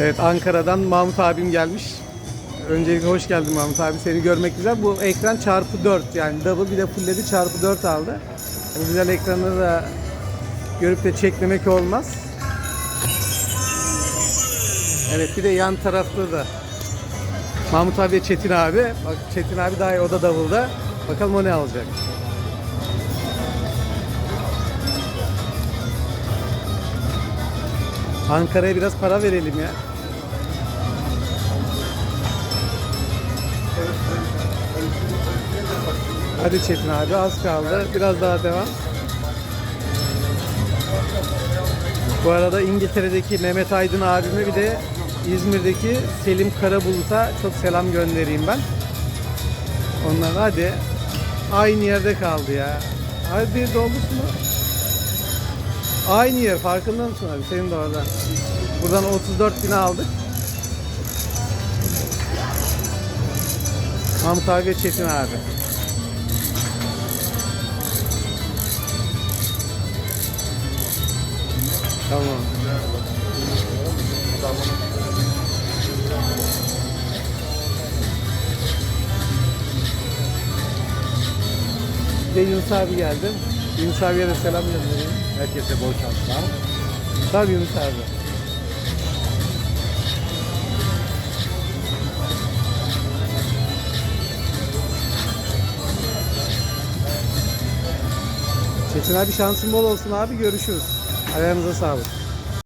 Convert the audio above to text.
Evet Ankara'dan Mahmut abim gelmiş. Öncelikle hoş geldin Mahmut abi. Seni görmek güzel. Bu ekran çarpı 4 yani double bir de fullledi çarpı 4 aldı. Bu güzel ekranı da görüp de çekmemek olmaz. Evet bir de yan tarafta da Mahmut abi ve Çetin abi. Bak Çetin abi daha iyi o da davulda. Bakalım o ne alacak. Ankara'ya biraz para verelim ya. Hadi Çetin abi az kaldı. Biraz daha devam. Bu arada İngiltere'deki Mehmet Aydın abime bir de İzmir'deki Selim Karabulut'a çok selam göndereyim ben. Onlar hadi aynı yerde kaldı ya. Hadi dolmuş mu? Aynı yer farkında mısın abi? Senin de orada. Buradan 34 bin aldık. Ve Çetin abi. Tamam. Bir de Yunus abi geldi. Yunus abiye de selam göndereyim. Herkese bol şanslar. Tabii Yunus abi. Çetin abi şansın bol olsun abi görüşürüz. Ayağınıza sağlık.